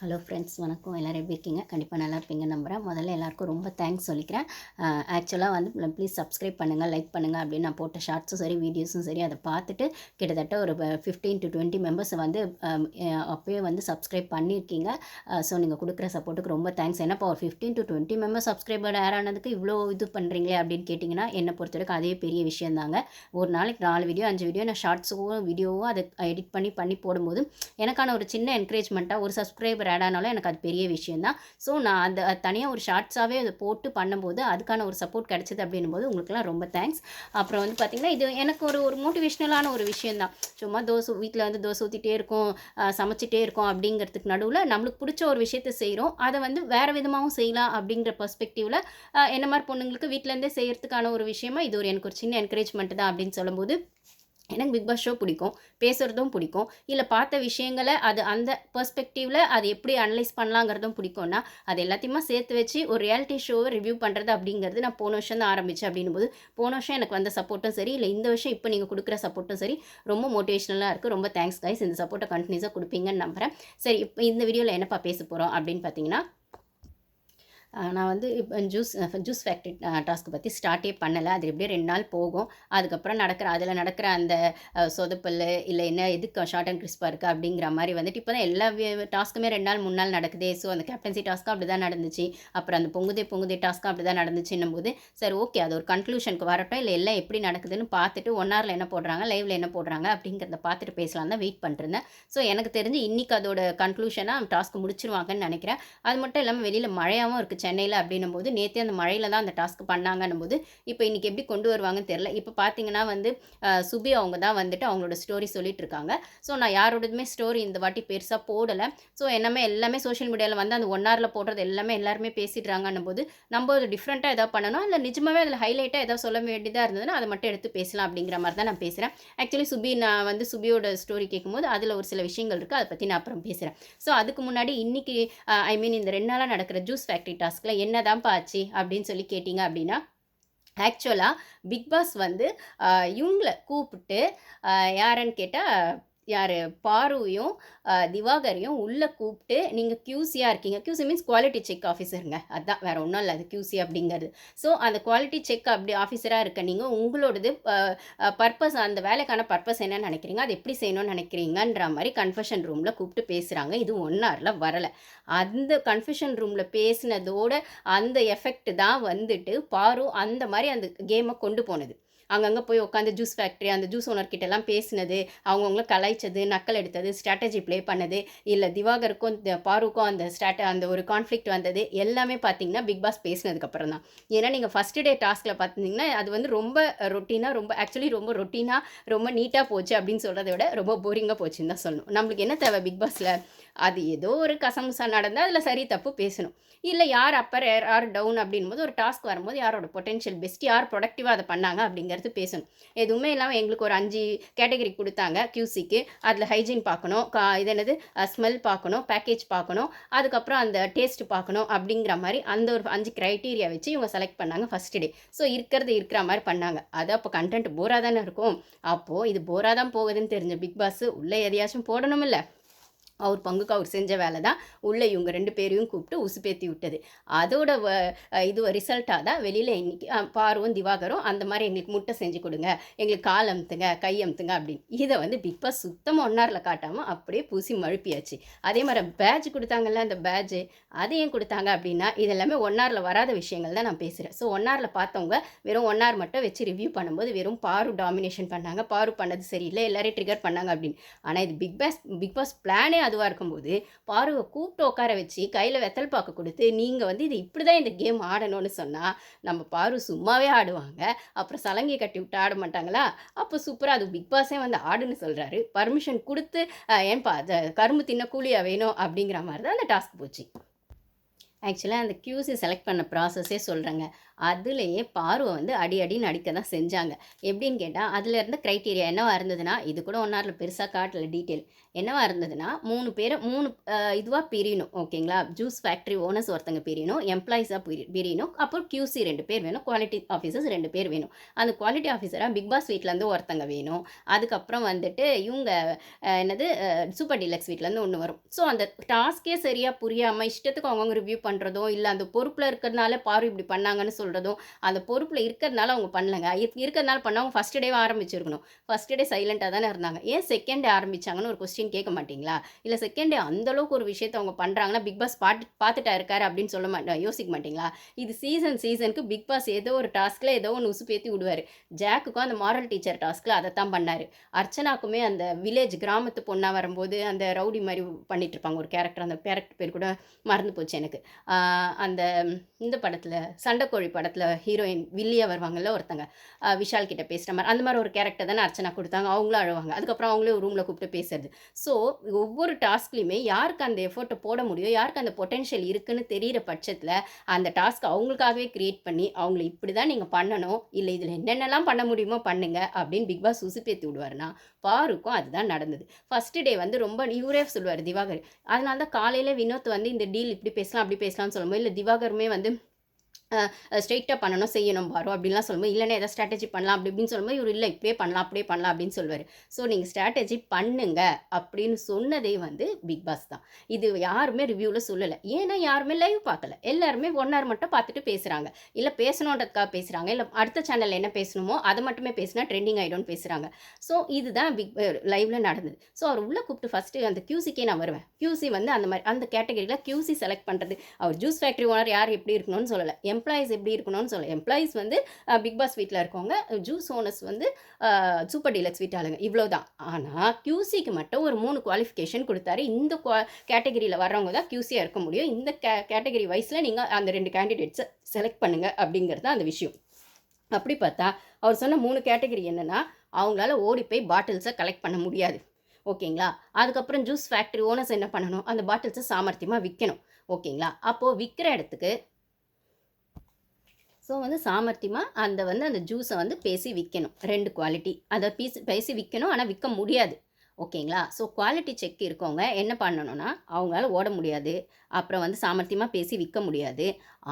Hello friends வணக்கம். எல்லோரும் எப்படி இருக்கீங்க? கண்டிப்பாக நல்லா இருப்பீங்க நம்புகிறேன் முதல்ல எல்லாருக்கும் ரொம்ப தேங்க்ஸ் சொல்லிக்கிறேன். ஆக்சுவலாக வந்து ப்ளீஸ் சப்ஸ்கிரைப் பண்ணுங்கள் லைக் பண்ணுங்கள் அப்படின்னு நான் போட்ட ஷார்ட்ஸும் சரி வீடியோஸும் சரி அதை பார்த்துட்டு கிட்டத்தட்ட ஒரு ஃபிஃப்டீன் டு டுவெண்ட்டி மெம்பர்ஸ் வந்து அப்போயே வந்து சப்ஸ்கிரைப் பண்ணியிருக்கீங்க. ஸோ நீங்கள் கொடுக்குற சப்போர்ட்டுக்கு ரொம்ப தேங்க்ஸ் ஏன்னா இப்போ ஒரு fifteen to twenty members subscriber add ஆனதுக்கு இவ்வளோ இது பண்ணுறீங்களே அப்படின்னு கேட்டிங்கன்னா என்னை பொறுத்த வரைக்கும் அதே பெரிய விஷயம் தாங்க ஒரு நாளைக்கு நாலு வீடியோ அஞ்சு வீடியோ நான் ஷார்ட்ஸும் வீடியோவும் அதை எடிட் பண்ணி பண்ணி போடும்போது எனக்கான ஒரு சின்ன என்கரேஜ்மெண்ட்டாக ஒரு சப்ஸ்கிரைபர் ஆட் ஆனாலும் எனக்கு அது பெரிய விஷயம் தான் ஸோ நான் அந்த தனியாக ஒரு ஷார்ட்ஸாகவே அதை போட்டு பண்ணும்போது அதுக்கான ஒரு சப்போர்ட் கிடச்சிது அப்படின்னும் போது உங்களுக்குலாம் ரொம்ப தேங்க்ஸ். அப்புறம் வந்து பார்த்திங்கன்னா இது எனக்கு ஒரு ஒரு மோட்டிவேஷ்னலான ஒரு விஷயம் தான் சும்மா தோசை வீட்டில் வந்து தோசை ஊற்றிட்டே இருக்கும் சமைச்சிட்டே இருக்கும் அப்படிங்கிறதுக்கு நடுவில் நம்மளுக்கு பிடிச்ச ஒரு விஷயத்த செய்கிறோம் அதை வந்து வேறு விதமாகவும் செய்யலாம் அப்படிங்கிற பர்ஸ்பெக்டிவில் என்ன மாதிரி பொண்ணுங்களுக்கு வீட்டிலேருந்தே செய்கிறதுக்கான ஒரு விஷயமா இது ஒரு எனக்கு ஒரு சின்ன என்கரேஜ்மெண்ட் தான் அப்படின்னு சொல்லும்போது எனக்கு பிக் பாஸ் ஷோ பிடிக்கும் பேசுகிறதும் பிடிக்கும். இல்லை பார்த்த விஷயங்களை அது அந்த பர்ஸ்பெக்டிவில் அது எப்படி அனலைஸ் பண்ணலாங்கிறதும் பிடிக்கும்னா அது எல்லாத்தையுமே சேர்த்து வச்சு ஒரு ரியாலிட்டி ஷோவை ரிவ்யூ பண்ணுறது அப்படிங்கிறது நான் போன வருஷம் தான் ஆரம்பித்தேன் அப்படின்னும் போது போன வருஷம் எனக்கு வந்த சப்போர்ட்டும் சரி இல்லை இந்த வருஷம் இப்போ நீங்கள் கொடுக்குற சப்போர்ட்டும் சரி ரொம்ப மோட்டிவேஷனலாக இருக்குது ரொம்ப தேங்க்ஸ் கைஸ் இந்த சப்போர்ட்டை கண்டினியூஸாக கொடுப்பீங்கன்னு நம்புகிறேன் சரி இப்போ இந்த வீடியோவில் என்னப்பா பேச போகிறோம் அப்படின்னு பார்த்தீங்கன்னா நான் வந்து இப்போ ஜூஸ் ஜூஸ் ஃபேக்ட்ரி டாஸ்க்கு பற்றி ஸ்டார்ட்டே பண்ணலை. அது எப்படியும் ரெண்டு நாள் போகும். அதுக்கப்புறம் நடக்கிற அதில் நடக்கிற அந்த சொதப்பல் இல்லை என்ன எதுக்கு ஷார்ட் அண்ட் கிறிஸ்பாக இருக்குது அப்படிங்கிற மாதிரி வந்துட்டு இப்போ தான் எல்லா டாஸ்க்குமே ரெண்டு நாள் மூணு நாள் நடக்குதே. ஸோ அந்த கேப்டன்சி டாஸ்க்கும் அப்படி தான் நடந்துச்சு. அப்புறம் அந்த பொங்குதே பொங்குதே டாஸ்க்கும் அப்படி தான் நடந்துச்சுன்னும் போது சரி ஓகே அது ஒரு கன்க்ளூஷனுக்கு வரட்டும். இல்லை எல்லாம் எப்படி நடக்குதுன்னு பார்த்துட்டு ஒன் ஹவரில் என்ன போடுறாங்க லைவில் என்ன போடுறாங்க அப்படிங்கிறத பார்த்துட்டு பேசலாம் தான் வெயிட் பண்ணிருந்தேன் ஸோ எனக்கு தெரிஞ்சு இன்னைக்கு அதோட கன்க்ளூஷனாக டாஸ்க்கு முடிச்சிருவாங்கன்னு நினைக்கிறேன். அது மட்டும் இல்லாமல் வெளியில் மழையாகவும் இருக்குது சென்னையில் அப்படின்னும் போது நேற்றே அந்த மழையில் தான் அந்த டாஸ்க் பண்ணாங்கன்னும் போது இப்போ இன்றைக்கி எப்படி கொண்டு வருவாங்கன்னு தெரில இப்போ பார்த்தீங்கன்னா வந்து சுபி அவங்க தான் வந்துட்டு அவங்களோட ஸ்டோரி சொல்லிட்டு இருக்காங்க. ஸோ நான் யாரோடதுமே ஸ்டோரி இந்த வாட்டி பெருசாக போடலை. ஸோ என்னமே எல்லாமே சோஷியல் மீடியாவில் வந்து அந்த ஒன் ஹவரில் போடுறது எல்லாமே எல்லாருமே பேசிடுறாங்கன்னும் போது நம்ம ஒரு டிஃப்ரெண்ட்டாக ஏதாவது பண்ணணும்? இல்லை நிஜமாவே அதில் ஹைலைட்டாக ஏதாவது சொல்ல வேண்டியதாக இருந்ததுன்னா அதை மட்டும் எடுத்து பேசலாம் அப்படிங்கிற மாதிரி தான் நான் பேசுகிறேன் ஆக்சுவலி சுபி நான் வந்து சுபியோட ஸ்டோரி கேட்கும்போது அதில் ஒரு சில விஷயங்கள் இருக்குது அதை பற்றி நான் அப்புறம் பேசுகிறேன் ஸோ அதுக்கு முன்னாடி இன்றைக்கி ஐ மீன் இந்த ரெண்டு நாளாக நடக்கிற ஜூஸ் ஃபேக்ட்ரி டாஸ்கில் என்னதான்ப்பா ஆச்சு அப்படின்னு சொல்லி கேட்டிங்க அப்படின்னா ஆக்சுவலாக பிக் பாஸ் வந்து இவங்கள கூப்பிட்டு யாருன்னு கேட்டால் யார்? பாருவையும் திவாகரையும் உள்ளே கூப்பிட்டு நீங்கள் கியூசியாக இருக்கீங்க. கியூசி மீன்ஸ் குவாலிட்டி செக் ஆஃபீஸருங்க அதுதான் வேறு ஒன்றும் இல்லை. அது கியூசி அப்படிங்கிறது. ஸோ அந்த குவாலிட்டி செக் அப்படி ஆஃபீஸராக இருக்க நீங்கள் உங்களோடது பர்பஸ் அந்த வேலைக்கான பர்பஸ் என்னன்னு நினைக்கிறீங்க? அது எப்படி செய்யணும்னு நினைக்கிறீங்கன்ற மாதிரி கன்ஃபெஷன் ரூமில் கூப்பிட்டு பேசுகிறாங்க இது ஒன் ஹவரில் வரலை. அந்த கன்ஃபெஷன் ரூமில் பேசினதோட அந்த எஃபெக்ட் தான் வந்துட்டு பாரு அந்த மாதிரி அந்த கேமை கொண்டு போனது. அங்கங்கே போய் உட்காந்து ஜூஸ் ஃபேக்ட்ரி அந்த ஜூஸ் ஓனர்கிட்ட எல்லாம் பேசினது அவங்கவுங்கள கலாய்ச்சது நக்கல் எடுத்தது ஸ்ட்ராட்டஜி ப்ளே பண்ணது இல்லை திவாகருக்கும் இந்த பாருக்கும் அந்த ஸ்ட்ராட்ட அந்த ஒரு கான்ஃப்ளிக்ட் வந்தது எல்லாமே பார்த்தீங்கன்னா பிக் பாஸ் பேசினதுக்கப்புறம் தான். ஏன்னா நீங்கள் ஃபஸ்ட்டு டே டாஸ்கில் பார்த்தீங்கன்னா அது வந்து ரொம்ப ரொட்டீனாக ரொம்ப ஆக்சுவலி ரொம்ப ரொட்டீனாக ரொம்ப நீட்டாக போச்சு அப்படின்னு சொல்கிறத விட ரொம்ப போரிங்காக போச்சுன்னு தான் சொல்லணும். நம்மளுக்கு என்ன தேவை பிக் பாஸில் அது ஏதோ ஒரு கசமுசா நடந்தால் அதில் சரி தப்பு பேசணும். இல்லை யார் அப்பர் யார் டவுன் அப்படின் போது ஒரு டாஸ்க் வரும்போது யாரோட பொட்டென்ஷியல் பெஸ்ட் யார் ப்ரொடக்டிவாக அதை பண்ணாங்க அப்படிங்கிறது பேசணும். எதுவுமே இல்லாமல் எங்களுக்கு ஒரு அஞ்சு கேட்டகரி கொடுத்தாங்க கியூசிக்கு அதில் ஹைஜீன் பார்க்கணும் கா இது என்னது ஸ்மெல் பார்க்கணும் பேக்கேஜ் பார்க்கணும் அதுக்கப்புறம் அந்த டேஸ்ட் பார்க்கணும் அப்படிங்கிற மாதிரி அந்த ஒரு அஞ்சு க்ரைட்டீரியா வச்சு இவங்க செலக்ட் பண்ணாங்க ஃபஸ்ட் டே ஸோ இருக்கிறது இருக்கிற மாதிரி பண்ணாங்க. அது அப்போ கண்டென்ட் போராக தானே இருக்கும். அப்போது இது போராக தான் போகுதுன்னு தெரிஞ்ச பிக் பாஸ் உள்ளே எதையாச்சும் போடணும் இல்லை அவர் பங்குக்கு அவர் செஞ்ச வேலை தான். உள்ளே இவங்க ரெண்டு பேரையும் கூப்பிட்டு உசுப்பேத்தி விட்டது. அதோட வ இது ரிசல்ட்டாக தான் வெளியில் இன்னைக்கு அஹ் பார்வும் திவாகரும் அந்த மாதிரி எங்களுக்கு முட்டை செஞ்சு கொடுங்க எங்களுக்கு கால் அமுத்துங்க கை அமுத்துங்க அப்படின்னு. இதை வந்து பிக் பாஸ் சுத்தமாக ஒன்னாரில் காட்டாமல் அப்படியே பூசி மழுப்பியாச்சு. அதே மாதிரி பேட்ச் கொடுத்தாங்கல்ல அந்த பேட்ஜு அது ஏன் கொடுத்தாங்க அப்படின்னா இதெல்லாமே ஒன்னாரில் வராத விஷயங்கள் தான் நான் பேசுகிறேன் ஸோ ஒன்னாரில் பார்த்தவங்க வெறும் ஒன்னார் மட்டும் வச்சு ரிவ்யூ பண்ணும்போது வெறும் பாரு டாமினேஷன் பண்ணாங்க பாரு பண்ணது சரியில்லை எல்லாரையும் ட்ரிகர் பண்ணாங்க அப்படின்னு. ஆனால் இது பிக் பாஸ் பிக் பாஸ் பிளானே அதுவாக இருக்கும்போது பாருவை கூப்பிட்டு உட்கார வச்சு கையில் வெத்தல் பாக்கு கொடுத்து நீங்கள் வந்து இது இப்படி தான் இந்த கேம் ஆடணும்னு சொன்னால் நம்ம பாரு சும்மாவே ஆடுவாங்க. அப்புறம் சலங்கை கட்டி விட்டு ஆட மாட்டாங்களா? அப்போ சூப்பராக அது பிக் பாஸே வந்து ஆடுன்னு சொல்கிறாரு பர்மிஷன் கொடுத்து ஏன்பா அதை கரும்பு தின்ன கூலியாக வேணும்? அப்படிங்கிற மாதிரி தான் அந்த டாஸ்க் போச்சு. ஆக்சுவலாக அந்த கியூசி செலக்ட் பண்ண ப்ராசஸே சொல்கிறேங்க அதுலேயே பார்வை வந்து அடி அடி நடிக்க தான் செஞ்சாங்க. எப்படின்னு கேட்டால் அதில் இருந்த க்ரைட்டீரியா என்னவா இருந்ததுன்னா இது கூட ஒன் பெருசாக காட்டல டீட்டெயில் என்னவா இருந்ததுன்னா மூணு பேரை மூணு இதுவாக பிரியணும் ஓகேங்களா? ஜூஸ் ஃபேக்ட்ரி ஓனர்ஸ் ஒருத்தங்க பிரியணும் எம்ப்ளாயிஸாக பிரி பிரியணும் அப்புறம் கியூசி ரெண்டு பேர் வேணும் குவாலிட்டி ஆஃபீஸர்ஸ் ரெண்டு பேர் வேணும். அந்த குவாலிட்டி ஆஃபீஸராக பிக் பாஸ் வீட்டிலேருந்து ஒருத்தங்க வேணும். அதுக்கப்புறம் வந்துட்டு இவங்க என்னது சூப்பர் டீலக்ஸ் வீட்டிலேருந்து ஒன்று வரும். ஸோ அந்த டாஸ்க்கே சரியாக புரியாமல் இஷ்டத்துக்கு அவங்கவுங்க ரிவ்யூ பண்ணுறதோ இல்லை அந்த பொறுப்பில் இருக்கிறதுனால பாரு இப்படி பண்ணாங்கன்னு சொல்கிறதும் அந்த பொறுப்பில் இருக்கிறதுனால அவங்க பண்ணலங்க. இரு- இருக்கிறதுனால பண்ணவங்க ஃபஸ்ட் டேவே ஆரம்பிச்சிருக்கணும். ஃபஸ்ட் டே சைலண்ட்டாக தானே இருந்தாங்க. ஏன் செகண்ட் டே ஆரம்பிச்சாங்கன்னு ஒரு கொஸ்டின் கேட்க மாட்டிங்களா? இல்லை செகண்ட் டே அந்தளவுக்கு ஒரு விஷயத்தை அவங்க பண்ணுறாங்கன்னா பிக் பாஸ் பாட்டு பார்த்துட்டா இருக்காரு அப்படின்னு சொல்ல மாட்டா யோசிக்க மாட்டிங்களா? இது சீசன் சீசனுக்கு பிக் பாஸ் ஏதோ ஒரு டாஸ்க்கில் ஏதோ ஒன்று உசுப்பேத்தி விடுவார். ஜாக்குக்கும் அந்த மாரல் டீச்சர் டாஸ்க்கில் அதை தான் பண்ணார். அர்ச்சனாக்குமே அந்த வில்லேஜ் கிராமத்து பொண்ணாக வரும்போது அந்த ரவுடி மாதிரி பண்ணிட்டு இருப்பாங்க. ஒரு கேரக்டர் அந்த கேரக்டர் பேர் கூட மறந்து போச்சு எனக்கு. அந்த இந்த படத்தில் சண்டைக்கோழி படத்தில் ஹீரோயின் வில்லியா வருவாங்கல்ல ஒருத்தங்க விஷால் கிட்ட பேசுகிற மாதிரி அந்த மாதிரி ஒரு கேரக்டர் தானே அர்ச்சனா கொடுத்தாங்க அவங்களும் அழுவாங்க. அதுக்கப்புறம் அவங்களே ஒரு ரூமில் கூப்பிட்டு பேசுறது. ஸோ ஒவ்வொரு டாஸ்க்லையுமே யாருக்கு அந்த எஃபோர்ட்டை போட முடியும் யாருக்கு அந்த பொட்டென்ஷியல் இருக்குன்னு தெரிகிற பட்சத்தில் அந்த டாஸ்க் அவங்களுக்காகவே கிரியேட் பண்ணி அவங்கள இப்படி தான் நீங்கள் பண்ணணும் இல்லை இதில் என்னென்னலாம் பண்ண முடியுமோ பண்ணுங்க அப்படின்னு பிக் பாஸ் உசுப்பேத்தி விடுவார்னா பாருக்கும் அதுதான் நடந்தது. ஃபஸ்ட்டு டே வந்து ரொம்ப இவரே சொல்லுவார் திவாகர். அதனால தான் காலையில் வினோத் வந்து இந்த டீல் இப்படி பேசலாம் அப்படி பேசலாம்னு சொல்லும்போது இல்லை திவாகருமே வந்து ஸ்ட்ரெயிட்டாக பண்ணணும் செய்யணும் பாரு அப்படின்லாம் சொல்லும்போது இல்லைன்னா எதாவது ஸ்ட்ராட்டஜி பண்ணலாம் அப்படி இப்படின்னு சொல்லும்போது இவர் இல்லை இப்படியே பண்ணலாம் அப்படியே பண்ணலாம் அப்படின்னு சொல்லுவார். ஸோ நீங்கள் ஸ்ட்ராட்டஜி பண்ணுங்க அப்படின்னு சொன்னதே வந்து பிக் பாஸ் தான். இது யாருமே ரிவ்யூவில் சொல்லலை. ஏன்னா யாருமே லைவ் பார்க்கல. எல்லாருமே ஒன் ஹவர் மட்டும் பார்த்துட்டு பேசுகிறாங்க இல்லை பேசணுன்றதுக்காக பேசுகிறாங்க இல்லை அடுத்த சேனலில் என்ன பேசணுமோ அதை மட்டுமே பேசினா ட்ரெண்டிங் ஆகிடும்னு பேசுகிறாங்க ஸோ இதுதான் பிக் லைவ்ல நடந்தது. ஸோ அவர் உள்ளே கூப்பிட்டு ஃபஸ்ட்டு அந்த கியூசிக்கே நான் வருவேன். கியூசி வந்து அந்த மாதிரி அந்த கேட்டகரியில் கியூசி செலக்ட் பண்ணுறது அவர் ஜூஸ் ஃபேக்ட்ரி ஓனர் யார் எப்படி இருக்கணும்னு சொல்லலை. எம்ப்ளாயிஸ் எப்படி இருக்கணும்னு சொல்ல. எம்ப்ளாயிஸ் வந்து பிக் பாஸ் வீட்டில் இருக்கவங்க ஜூஸ் ஓனர்ஸ் வந்து சூப்பர் டீலக்ஸ் வீட்டு ஆளுங்க. இவ்வளோ தான் ஆனால் கியூசிக்கு மட்டும் ஒரு மூணு குவாலிஃபிகேஷன் கொடுத்தாரு. இந்த கேட்டகரியில் வர்றவங்க தான் கியூசியாக இருக்க முடியும். இந்த கே கேட்டகரி வைஸில் நீங்கள் அந்த ரெண்டு கேண்டிடேட்ஸை செலக்ட் பண்ணுங்க அப்படிங்கிறது தான் அந்த விஷயம். அப்படி பார்த்தா அவர் சொன்ன மூணு கேட்டகரி என்னென்னா அவங்களால ஓடி போய் பாட்டில்ஸை கலெக்ட் பண்ண முடியாது. ஓகேங்களா? அதுக்கப்புறம் ஜூஸ் ஃபேக்ட்ரி ஓனர்ஸ் என்ன பண்ணணும்? அந்த பாட்டில்ஸை சாமர்த்தியமாக விற்கணும் ஓகேங்களா? அப்போது விற்கிற இடத்துக்கு ஸோ வந்து சாமர்த்தியமாக அந்த வந்து அந்த ஜூஸை வந்து பேசி விற்கணும் ரெண்டு குவாலிட்டி அதை பீஸ் பேசி விற்கணும் ஆனால் விற்க முடியாது. ஓகேங்களா? ஸோ குவாலிட்டி செக் இருக்கவங்க என்ன பண்ணணும்னா அவங்களால ஓட முடியாது. அப்புறம் வந்து சாமர்த்தியமாக பேசி விற்க முடியாது.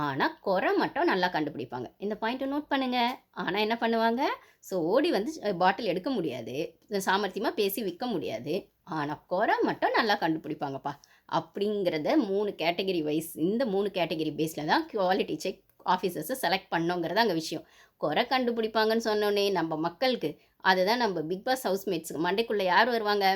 ஆனால் குறை மட்டும் நல்லா கண்டுபிடிப்பாங்க. இந்த பாயிண்ட்டை நோட் பண்ணுங்கள் ஆனால் என்ன பண்ணுவாங்க? ஸோ ஓடி வந்து பாட்டில் எடுக்க முடியாது. சாமர்த்தியமாக பேசி விற்க முடியாது. ஆனால் குறை மட்டும் நல்லா கண்டுபிடிப்பாங்கப்பா. அப்படிங்கிறத மூணு கேட்டகரி வைஸ் இந்த மூணு கேட்டகரி பேஸில் தான் குவாலிட்டி செக் ஆஃபீஸர்ஸை செலக்ட் பண்ணோங்கிறது அங்கே விஷயம். குறை கண்டுபிடிப்பாங்கன்னு சொன்னோன்னே நம்ம மக்களுக்கு அதுதான் நம்ம பிக் பாஸ் ஹவுஸ்மேட்ஸுக்கு மண்டைக்குள்ளே யார் வருவாங்க?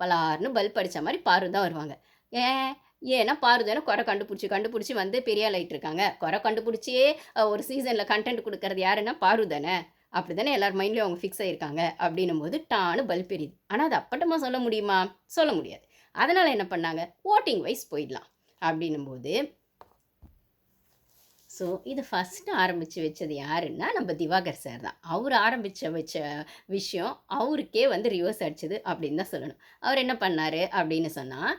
பலார்னு பல்ப் அடித்த மாதிரி பாரு தான் வருவாங்க. ஏன் ஏன்னா பாருதானே குறை கண்டுபிடிச்சி கண்டுபிடிச்சி வந்து பெரிய ஆளாயிட்டு இருக்காங்க. குறை கண்டுபிடிச்சியே ஒரு சீசனில் கண்டென்ட் கொடுக்கறது யாருன்னா பாரு தானே. அப்படி தானே எல்லார் மைண்ட்லேயும் அவங்க ஃபிக்ஸ் ஆகிருக்காங்க அப்படின்னும் போது டானு பல்ப் எரியுது ஆனால் அது அப்பட்டமாக சொல்ல முடியுமா? சொல்ல முடியாது. அதனால் என்ன பண்ணாங்க? ஓட்டிங் வைஸ் போயிடலாம். அப்படின்னும் போது ஸோ இது ஃபஸ்ட்டு ஆரம்பித்து வச்சது யாருன்னா நம்ம திவாகர் சார் தான். அவர் ஆரம்பித்த வச்ச விஷயம் அவருக்கே வந்து ரிவர்ஸ் அடிச்சது அப்படின்னு தான் சொல்லணும். அவர் என்ன பண்ணார் அப்படின்னு சொன்னால்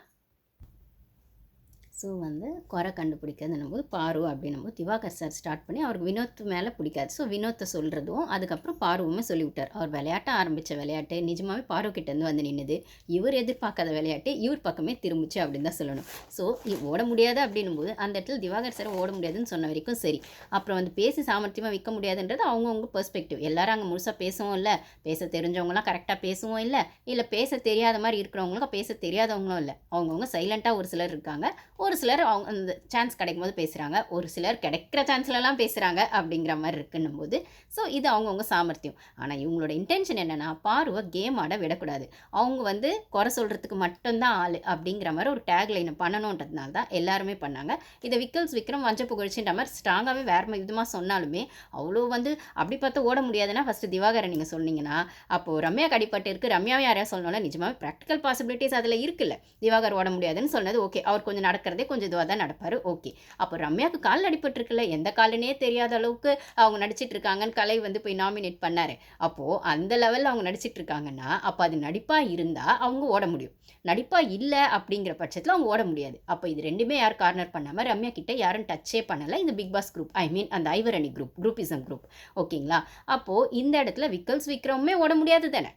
ஸோ வந்து குறை கண்டுபிடிக்கிறதுன்னும் போது பாரு அப்படின்னும் போது திவாகர் சார் ஸ்டார்ட் பண்ணி அவருக்கு வினோத் மேலே பிடிக்காது. ஸோ வினோத்தை சொல்கிறதும் அதுக்கப்புறம் பாருவுமே சொல்லிவிட்டார். அவர் விளையாட்ட ஆரம்பித்த விளையாட்டு நிஜமாவே பாரு கிட்டேருந்து வந்து நின்றுது இவர் எதிர்பார்க்காத விளையாட்டு இவர் பக்கமே திரும்பிச்சு அப்படின்னு தான் சொல்லணும். ஸோ ஓட முடியாது அப்படின்னும் போது அந்த இடத்துல திவாகர் சார் ஓட முடியாதுன்னு சொன்ன வரைக்கும் சரி. அப்புறம் வந்து பேசி சாமர்த்தியமாக விற்க முடியாதுன்றது அவங்கவுங்க பெர்ஸ்பெக்டிவ் எல்லாரும் அங்கே முழுசாக பேசவும் இல்லை. பேச தெரிஞ்சவங்களாம் கரெக்டாக பேசவும் இல்லை. இல்லை பேச தெரியாத மாதிரி இருக்கிறவங்களுக்கும் பேச தெரியாதவங்களும் இல்லை. அவங்கவுங்க சைலண்ட்டாக ஒரு சிலர் இருக்காங்க. ஒரு ஒரு சிலர் அவங்க அந்த சான்ஸ் கிடைக்கும் போது பேசுகிறாங்க ஒரு சிலர் கிடைக்கிற சான்ஸ்லலாம் பேசுகிறாங்க அப்படிங்கிற மாதிரி இருக்குன்னும் போது ஸோ இது அவங்கவுங்க சாமர்த்தியம். ஆனால் இவங்களோட இன்டென்ஷன் என்னென்னா பார்வை கேம் ஆட விடக்கூடாது. அவங்க வந்து குறை சொல்கிறதுக்கு மட்டும்தான் ஆள் அப்படிங்கிற மாதிரி ஒரு டேக் லைனை பண்ணணுன்றதுனால தான் எல்லாருமே பண்ணாங்க. இதை விக்கல்ஸ் விக்ரம் வஞ்ச புகழ்ச்சின்ற மாதிரி ஸ்ட்ராங்காகவே வேறு விதமாக சொன்னாலுமே அவ்வளோ வந்து அப்படி பார்த்தா ஓட முடியாதுன்னா ஃபஸ்ட்டு திவாகரை நீங்கள் சொன்னீங்கன்னா அப்போது ரம்யா கடிப்பட்டு இருக்குது ரம்யாவை யாரையா சொல்லணும்னா நிஜமாகவே ப்ராக்டிக்கல் பாசிபிலிட்டிஸ் அதில் இருக்குல்ல. திவாகர் ஓட முடியாதுன்னு சொன்னது ஓகே அவர் கொஞ்சம் நடக்கிறதே கொஞ்சம் இதுவாக தான் நடப்பார். ஓகே. அப்போ ரம்யாவுக்கு கால் அடிபட்டுருக்குல்ல எந்த காலுனே தெரியாத அளவுக்கு அவங்க நடிச்சிட்டு இருக்காங்கன்னு கலை வந்து போய் நாமினேட் பண்ணாரு. அப்போது அந்த லெவலில் அவங்க நடிச்சிட்டு இருக்காங்கன்னா அப்போ அது நடிப்பாக இருந்தால் அவங்க ஓட முடியும். நடிப்பாக இல்லை அப்படிங்கிற பட்சத்தில் அவங்க ஓட முடியாது. அப்போ இது ரெண்டுமே யார் கார்னர் பண்ணாமல் ரம்யா கிட்டே யாரும் டச்சே பண்ணலை. இந்த Bigg Boss group I mean அந்த ஐவரணி குரூப் குரூப்பிசம் குரூப் ஓகேங்களா? அப்போது இந்த இடத்துல விக்கல்ஸ் விக்ரமுமே ஓட முடியாது தானே?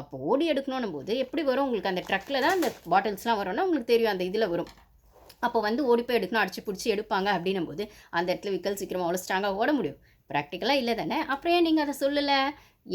அப்போ ஓடி எடுக்கணும் போது எப்படி வரும்? உங்களுக்கு அந்த ட்ரக்கில் தான் அந்த பாட்டில்ஸ்லாம் வரும்னா உங்களுக்கு தெரியும் அந்த இதில் வரும். அப்போ வந்து ஓடி போய் எடுக்கணும் அடிச்சு பிடிச்சி எடுப்பாங்க அப்படின்னும் போது அந்த இடத்துல விக்கல் சீக்கிரமாக அவ்வளோ ஸ்ட்ராங்காக ஓட முடியும். ப்ராக்டிக்கலாக இல்லை தானே? அப்புறம் ஏன் நீங்கள் அதை சொல்லலை?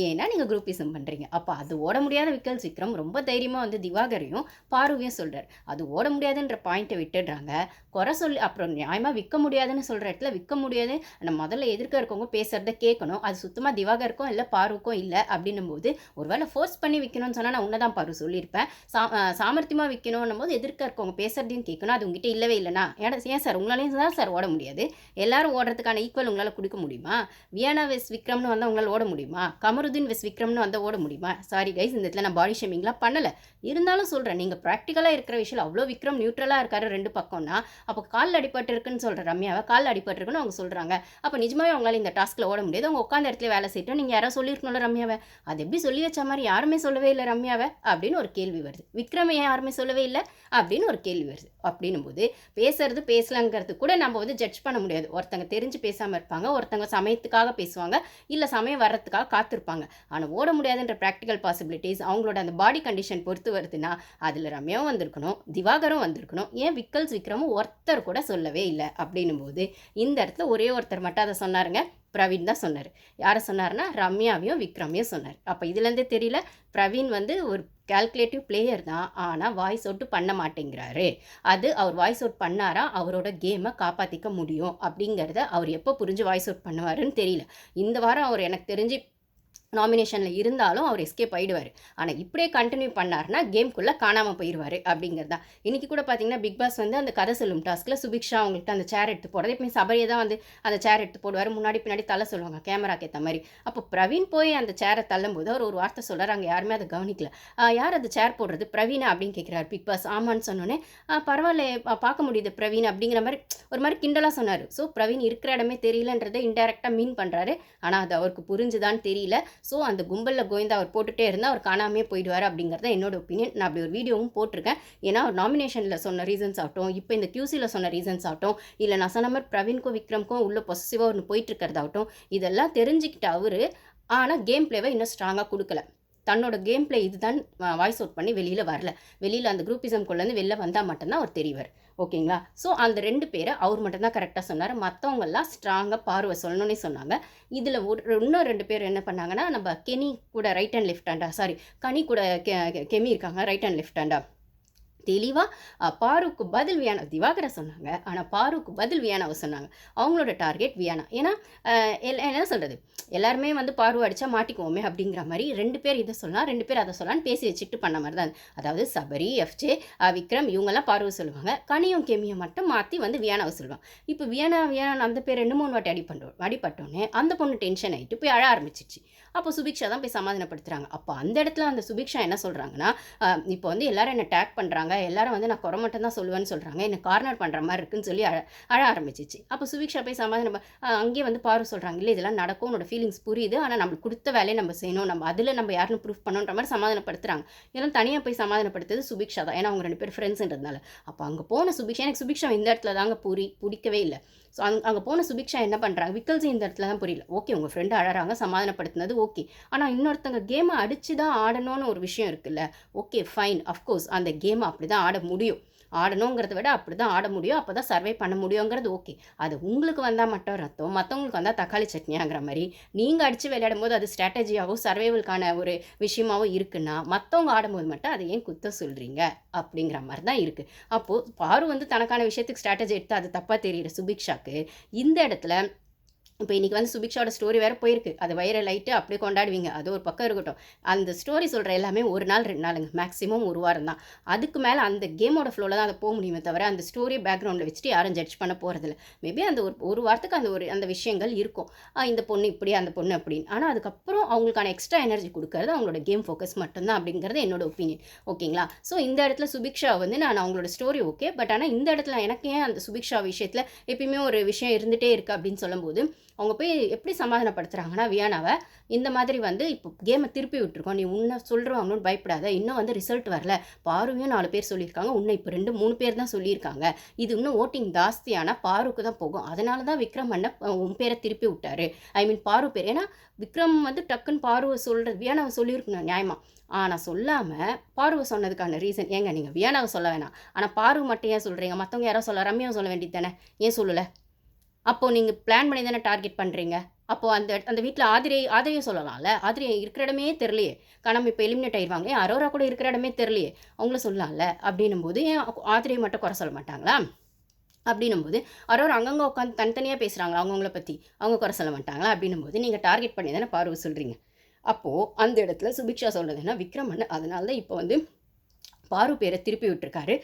ஏன்னா நீங்கள் குரூப்பிசம் பண்ணுறீங்க அப்போ அது ஓட முடியாத விக்கல் விக்ரம் ரொம்ப தைரியமாக வந்து திவாகரையும் பார்வையும் சொல்கிறார் அது ஓட முடியாதுன்ற பாயிண்ட்டை விட்டுடுறாங்க. குறை சொல்லி அப்புறம் நியாயமாக விற்க முடியாதுன்னு சொல்கிற இடத்துல விற்க முடியாது. நம்ம முதல்ல எதிர்க்க இருக்கவங்க பேசுகிறத கேட்கணும். அது சுத்தமாக திவாகருக்கும் இல்லை பாருக்கும் இல்லை அப்படின்னும் போது ஒருவேளை ஃபோர்ஸ் பண்ணி விற்கணும்னு சொன்னால் நான் உன்னதான் பாரு சொல்லியிருப்பேன். சா சாமர்த்தியமாக விற்கணும்னும் போது எதிர்க்க இருக்கவங்க பேசுகிறதையும் கேட்கணும். அது உங்ககிட்ட இல்லவே இல்லைனா ஏன்னா ஏன் சார் உங்களாலையும் தான் சார் ஓட முடியாது? எல்லாரும் ஓடுறதுக்கான ஈக்குவல் உங்களால் கொடுக்க முடியுமா? வியானா வெஸ் விக்ரம்னு வந்தால் உங்களால் ஓட முடியுமா? கமருதீன் வெஸ் விக்ரம்னு வந்து ஓட முடியுமா? சாரி கைஸ் இந்த இடத்துல நான் பாடி ஷேமிங்லாம் பண்ணலை. இருந்தாலும் சொல்கிறேன் நீங்கள் ப்ராக்டிக்கலாக இருக்கிற விஷயம் அவ்வளோ விக்ரம் நியூட்ரலாக இருக்காரு ரெண்டு பக்கம்னா அப்போ காலில் அடிபட்டிருக்குன்னு சொல்கிற ரம்யாவை? காலில் அடிபட்டிருக்குன்னு அவங்க சொல்கிறாங்க அப்போ நிஜமாவே அவங்களால இந்த டாஸ்க்கில் ஓட முடியாது. அவங்க உட்காந்த இடத்துல வேலை செய்யட்டும். நீங்கள் யாராவது சொல்லியிருக்கணும்ல ரம்யாவை. அது எப்படி சொல்லி வச்ச மாதிரி யாருமே சொல்லவே இல்லை ரம்யாவை? அப்படின்னு ஒரு கேள்வி வருது. விக்ரம் யாருமே சொல்லவே இல்லை? அப்படின்னு ஒரு கேள்வி வருது. அப்படின்னும் போது பேசுறது பேசலங்கிறது கூட நம்ம வந்து ஜட்ஜ் பண்ண முடியாது. ஒருத்தங்க தெரிஞ்சு பேசாமல் இருப்பாங்க. ஒருத்தங்க சமயத்துக்காக பேசுவாங்க. இல்லை சமயம் வர்றதுக்காக காத்திருப்பாங்க. ஆனால் ஓட முடியாதுன்ற ப்ராக்டிக்கல் பாசிபிலிட்டிஸ் அவங்களோட அந்த பாடி கண்டிஷன் பொறுத்து வருதுன்னா அதில் ரம்யாவும் வந்திருக்கணும் திவாகரும் வந்திருக்கணும். ஏன் விக்கல்ஸ் விக்ரமும் ஒருத்தர் கூட சொல்லவே இல்லை? அப்படின்னும் போது இந்த இடத்துல ஒரே ஒருத்தர் மட்டும் அதை சொன்னாருங்க. பிரவீன் தான் சொன்னார். யாரை சொன்னார்னா ரம்யாவையும் விக்ரமையும் சொன்னார். அப்போ இதுலேருந்தே தெரியல பிரவீன் வந்து ஒரு கால்குலேட்டிவ் பிளேயர் தான். ஆனால் வாய்ஸ் அவுட் பண்ண மாட்டேங்கிறாரு. அது அவர் வாய்ஸ் அவுட் பண்ணாரா அவரோட கேமை காப்பாற்றிக்க முடியும் அப்படிங்கிறத அவர் எப்போ புரிஞ்சு வாய்ஸ் அவுட் பண்ணுவாருன்னு தெரியல. இந்த வாரம் அவர் எனக்கு தெரிஞ்சு நாமினேஷனில் இருந்தாலும் அவர் எஸ்கேப் ஆகிடுவார் ஆனால் இப்படியே கண்டினியூ பண்ணார்னா கேம்குள்ளே காணாமல் போயிடுவார் அப்படிங்கிறது. தான் இன்றைக்கி கூட பார்த்தீங்கன்னா பிக் பாஸ் வந்து அந்த கதை சொல்லும் டாஸ்க்கில் சுபிக்ஷா அவங்கள்ட்ட அந்த சேர் எடுத்து போடுறது. இப்போ சபரியை தான் வந்து அந்த சேர் எடுத்து போடுவார். முன்னாடி பின்னாடி தள்ள சொல்லுவாங்க கேமராக்கு ஏற்ற மாதிரி. அப்போ பிரவீன் போய் அந்த சேரை தள்ளும்போது அவர் ஒரு வார்த்தை சொல்கிறார் அங்கே யாருமே அதை கவனிக்கல. யார் அந்த சேர் போடுறது? பிரவீனா? அப்படின்னு கேட்குறாரு பிக் பாஸ் ஆமான்னு சொன்னோன்னே பரவாயில்ல பார்க்க முடியுது பிரவீன். அப்படிங்கிற மாதிரி ஒரு மாதிரி கிண்டலாக சொன்னார். ஸோ பிரவீன் இருக்கிற இடமே தெரியலன்றதை இன்டெரக்டாக மீன் பண்ணுறாரு ஆனால் அது அவருக்கு புரிஞ்சுதான்னு தெரியல. ஸோ அந்த கும்பலில் கோவிந்தா அவர் போட்டுகிட்டே இருந்தால் அவர் காணாமே போயிடுவார் அப்படிங்கிறத என்னோட ஒப்பீனியன் நான் அப்படி ஒரு வீடியோவும் போட்டிருக்கேன். ஏன்னா அவர் நாமினேஷனில் சொன்ன ரீசன்ஸ் ஆகட்டும் இப்போ இந்த கியூசியில் சொன்ன ரீசன்ஸ் ஆகட்டும் இல்லை நான் சொன்ன மாதிரி பிரவீன்க்கும் விக்ரம்க்கும் உள்ள பொசிசிவாக ஒன்று போயிட்டு இருக்கிறதாகட்டும் இதெல்லாம் தெரிஞ்சுக்கிட்ட அவர் ஆனால் கேம் பிளேவை இன்னும் ஸ்ட்ராங்காக கொடுக்கல. தன்னோட கேம் பிளே இதுதான் வாய்ஸ் அவுட் பண்ணி வெளியில் வரல. வெளியில் அந்த குரூப்பிசம்குள்ளேருந்து வெளில வந்தால் மட்டும்தான் அவர் தெரிவார். ஓகேங்களா? ஸோ அந்த ரெண்டு பேரை அவர் மட்டும்தான் கரெக்டாக சொன்னார். மற்றவங்கெல்லாம் ஸ்ட்ராங்காக பார்வை சொல்லணுன்னே சொன்னாங்க. இதில் ஒரு இன்னும் ரெண்டு பேர் என்ன பண்ணாங்கன்னா நம்ம கெனி கூட ரைட் அண்ட் லெஃப்ட் ஹேண்டா சாரி கனி கூட கெமி இருக்காங்க ரைட் அண்ட் லெஃப்ட் ஹேண்டா தெளிவாக பாருக்கு பதில் வியானா திவாகரை சொன்னாங்க. ஆனால் பாருக்கு பதில் வியானாவை சொன்னாங்க. அவங்களோட டார்கெட் வியானா. ஏன்னா என்ன சொல்கிறது எல்லாருமே வந்து பார்வை அடித்தா மாட்டிக்குவோமே அப்படிங்கிற மாதிரி ரெண்டு பேர் இதை சொல்லலாம் ரெண்டு பேர் அதை சொல்லலாம்னு பேசி வச்சுட்டு பண்ண மாதிரி தான் அதாவது சபரி எஃப்ஜே விக்ரம் இவங்கெல்லாம் பார்வை சொல்லுவாங்க. கனியும் கெமியும் மட்டும் மாற்றி வந்து வியானாவை சொல்லுவாங்க. இப்போ வியானா வியானா அந்த பேர் ரெண்டு மூணு வாட்டி அடி அடிப்பட்டோம் அடிப்பட்டோன்னே அந்த பொண்ணு டென்ஷன் ஆகிட்டு போய் அழ ஆரம்பிச்சிச்சு அப்போ சுபிக்ஷா தான் போய் சமாதானப்படுத்துகிறாங்க அப்போ அந்த இடத்துல அந்த சுபிக்ஷா என்ன சொல்கிறாங்கன்னா இப்போ வந்து எல்லாரும் என்ன டேக் பண்ணுறாங்க எல்லாரும் வந்து நான் குறை மட்டும் தான் சொல்லுவேன்னு சொல்கிறாங்க என்ன கார்னர் பண்ணுற மாதிரி இருக்குன்னு சொல்லி அழ அழ ஆரம்பிச்சிச்சு. அப்போ சுபிக்ஷா போய் சமாதானம் அங்கேயே வந்து பாரு சொல்கிறாங்க இல்லை இதெல்லாம் நடக்கும் உன்னோட ஃபீலிங்ஸ் புரியுது ஆனால் நம்மளுக்கு கொடுத்த வேலையை நம்ம செய்யணும் நம்ம அதில் நம்ம யாருன்னு ப்ரூஃப் பண்ணுன்ற மாதிரி சமாதானப்படுத்துகிறாங்க இதெல்லாம் தனியாக போய் சமாதானப்படுத்துறது சுபிக்ஷா தான் ஏன்னா அவங்க ரெண்டு பேர் ஃப்ரெண்ட்ஸ்ன்றதுனால அப்போ அங்கே போன சுபிக்ஷா எனக்கு சுபிக்ஷா இந்த இடத்துல தாங்க புரி பிடிக்கவே இல்லை. ஸோ அங்கே அங்கே போன சுபிக்ஷா என்ன பண்ணுறாங்க விக்கல்ஸ் இந்த இடத்துல தான் புரியல. ஓகே உங்கள் ஃப்ரெண்டு அழறாங்க சமாதானப்படுத்தினது ஓகே. ஆனால் இன்னொருத்தங்க கேமை அடித்து தான் ஆடணும்னு ஒரு விஷயம் இருக்குல்ல? ஓகே ஃபைன் அஃப்கோர்ஸ் அந்த கேமை அப்படி தான் ஆட முடியும். ஆடணுங்கிறத விட அப்படி தான் ஆட முடியும். அப்போ தான் சர்வை பண்ண முடியுங்கிறது ஓகே அது உங்களுக்கு வந்தால் மட்டும் ரத்தம் மற்றவங்களுக்கு வந்தால் தக்காளி சட்னியாங்கிற மாதிரி. நீங்கள் அடித்து விளையாடும் போது அது ஸ்ட்ராட்டஜியாகவும் சர்வைவலுக்கான ஒரு விஷயமாகவும் இருக்குன்னா மற்றவங்க ஆடும்போது மட்டும் அதை ஏன் குத்த சொல்கிறீங்க அப்படிங்கிற மாதிரி தான் இருக்குது அப்போது பாரு வந்து தனக்கான விஷயத்துக்கு ஸ்ட்ராட்டஜி எடுத்து அது தப்பாக தெரிகிற சுபிக்ஷாக்கு இந்த இடத்துல இப்போ இன்றைக்கி வந்து சுபிக்ஷாவோட ஸ்டோரி வேறு போயிருக்கு. அது வைரல் ஆகிட்டு அப்படியே கொண்டாடுவீங்க. அது ஒரு பக்கம் இருக்கட்டும். அந்த ஸ்டோரி சொல்கிற எல்லாமே ஒரு நாள் ரெண்டு நாளுங்க. மேக்ஸிமம் ஒரு வாரம் தான். அதுக்கு மேலே அந்த கேமோட ஃப்ளோவில் தான் அதை போக முடியுமே தவிர அந்த ஸ்டோரி பேக்ரவுண்டில் வச்சுட்டு யாரும் ஜட்ஜ் பண்ண போகிறதில்ல மேபி அந்த ஒரு ஒரு வாரத்துக்கு அந்த ஒரு அந்த விஷயங்கள் இருக்கும். இந்த பொண்ணு இப்படி அந்த பொண்ணு அப்படின்னு. ஆனால் அதுக்கப்புறம் அவங்களுக்கான எக்ஸ்ட்ரா எனர்ஜி கொடுக்கறது அவங்களோட கேம் ஃபோக்கஸ் மட்டும்தான் அப்படிங்கிறது என்னோட ஒப்பீனியன் ஓகேங்களா ஸோ இந்த இடத்துல சுபிக்ஷா வந்து நான் அவங்களோட ஸ்டோரி ஓகே பட் ஆனால் இந்த இடத்துல எனக்கு ஏன் அந்த சுபிக்ஷா விஷயத்தில் எப்பயுமே ஒரு விஷயம் இருந்துகிட்டே இருக்குது அப்படின்னு சொல்லும்போது அவங்க போய் எப்படி சமாதானப்படுத்துகிறாங்கன்னா வியானாவை இந்த மாதிரி வந்து இப்போ கேமை திருப்பி விட்டுருக்கோம். நீ உன்னை சொல்கிறவங்கன்னு பயப்படாத. இன்னும் வந்து ரிசல்ட் வரல. பாருவையும் நாலு பேர் சொல்லியிருக்காங்க. உன்னை இப்போ ரெண்டு மூணு பேர் தான் சொல்லியிருக்காங்க. இது இன்னும் ஓட்டிங் ஜாஸ்தியான பாருக்கு தான் போகும். அதனால தான் விக்ரம் அண்ணன் உன் பேரை திருப்பி விட்டாரு. ஐ மீன் பாரு பேர். ஏன்னா விக்ரம் வந்து டக்குன்னு பாருவை சொல்கிறது வியானாவை சொல்லியிருக்கணும் நியாயமாக ஆனால் சொல்லாமல் பார்வை சொன்னதுக்கான ரீசன் ஏங்க நீங்கள் வியானாவை சொல்ல வேணாம். ஆனால் பார்வை மட்டும் ஏன் சொல்கிறீங்க மற்றவங்க யாரோ சொல்ல ரம்யாவை சொல்ல வேண்டியது தானே? ஏன் சொல்லலை? அப்போது நீங்கள் பிளான் பண்ணி தானே டார்கெட் பண்ணுறீங்க அப்போது அந்த அந்த வீட்டில் ஆதிரை ஆதிரியை சொல்லலாம்ல? ஆதிரியை இருக்கிற இடமே தெரிலையே கணம் இப்போ எலிமினேட் ஆயிடுவாங்க. ஏன் அரோரா கூட இருக்கிற இடமே தெரிலையே அவங்கள சொல்லலாம்ல? அப்படின்னும் போது ஏன் ஆதிரியை மட்டும் குறை சொல்ல மாட்டாங்களா? அப்படின்னும் போது அரோரா அங்கங்கே உட்காந்து தனித்தனியாக பேசுகிறாங்களா அவங்கவுங்கள பற்றி அவங்க குறை சொல்ல மாட்டாங்களா? அப்படின்னும் போது நீங்கள் டார்கெட் பண்ணி தானே பார்வை சொல்கிறீங்க அப்போது அந்த இடத்துல சுபிக்ஷா சொல்கிறது என்ன? விக்ரமன். அதனால தான் இப்போ வந்து பாரு பேரை திருப்பி விட்டுருக்காரு.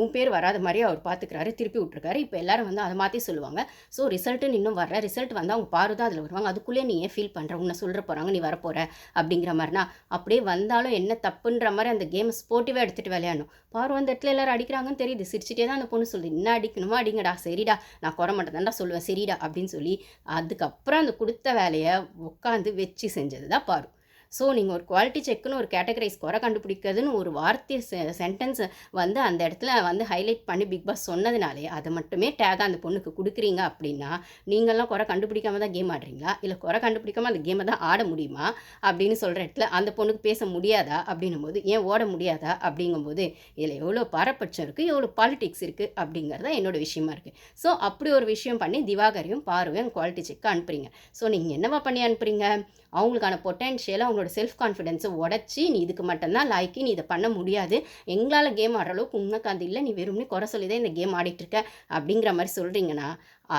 உன் பேர் வராத மாதிரி அவர் பார்த்துக்கிறாரு திருப்பி விட்டுருக்காரு. இப்போ எல்லாரும் வந்து அதை மாற்றி சொல்லுவாங்க. ஸோ ரிசல்ட்டுன்னு இன்னும் வர ரிசல்ட் வந்து அவங்க பாரு தான் அதில் வருவாங்க. அதுக்குள்ளே நீ ஏன் ஃபீல் பண்ணுற உன்னை சொல்கிற போகிறாங்க நீ வரப்போகிற அப்படிங்கிற மாதிரினா அப்படியே வந்தாலும் என்ன தப்புன்ற மாதிரி அந்த கேமை ஸ்போர்ட்டிவாக எடுத்துகிட்டு விளையாடணும். பாரு அந்த இடத்துல எல்லாரும் அடிக்கிறாங்கன்னு தெரியுது. சிரிச்சிட்டே தான் அந்த பொண்ணு சொல்லுது. என்ன அடிக்கணுமா? அடிங்கடா சரிடா. நான் குறை மட்டும் தான்டா சொல்லுவேன். சரிடா அப்படின்னு சொல்லி அதுக்கப்புறம் அந்த கொடுத்த வேலையை உட்காந்து வச்சு செஞ்சது தான் பாரு. ஸோ நீங்கள் ஒரு குவாலிட்டி செக்குன்னு ஒரு கேட்டகரைஸ் குறை கண்டுபிடிக்கிறதுன்னு ஒரு வார்த்தை சென்டென்ஸ் வந்து அந்த இடத்துல வந்து ஹைலைட் பண்ணி பிக் பாஸ் சொன்னதுனாலே அதை மட்டுமே டேக் அந்த பொண்ணுக்கு கொடுக்குறீங்க அப்படின்னா நீங்கள்லாம் குறை கண்டுபிடிக்காம தான் கேம் ஆடுறீங்களா? இல்லை குறை கண்டுபிடிக்காம அந்த கேமை தான் ஆட முடியுமா? அப்படின்னு சொல்கிற இடத்துல அந்த பொண்ணுக்கு பேச முடியாதா? அப்படின்னும் போது ஏன் ஓட முடியாதா? அப்படிங்கும்போது இதில் எவ்வளோ பாரபட்சம் இருக்குது எவ்வளோ பாலிடிக்ஸ் இருக்குது அப்படிங்கிறது என்னோட விஷயமா இருக்குது ஸோ அப்படி ஒரு விஷயம் பண்ணி திவாகரையும் பார்வையும் குவாலிட்டி செக் அனுப்புறீங்க. ஸோ நீங்கள் என்னவா பண்ணி அனுப்புறீங்க? அவங்களுக்கான பொட்டென்ஷியலை அவங்களோட செல்ஃப் கான்ஃபிடென்ஸை உடச்சி நீ இதுக்கு மட்டும்தான் லாய்க்கு நீ இதை பண்ண முடியாது. எங்களால் கேம் ஆடுற அளவுக்கு உண்மைக்காந்து இல்லை நீ வெறும்னே குறை சொல்லி தான் இந்த கேம் ஆடிட்டுருக்க அப்படிங்கிற மாதிரி சொல்கிறீங்கன்னா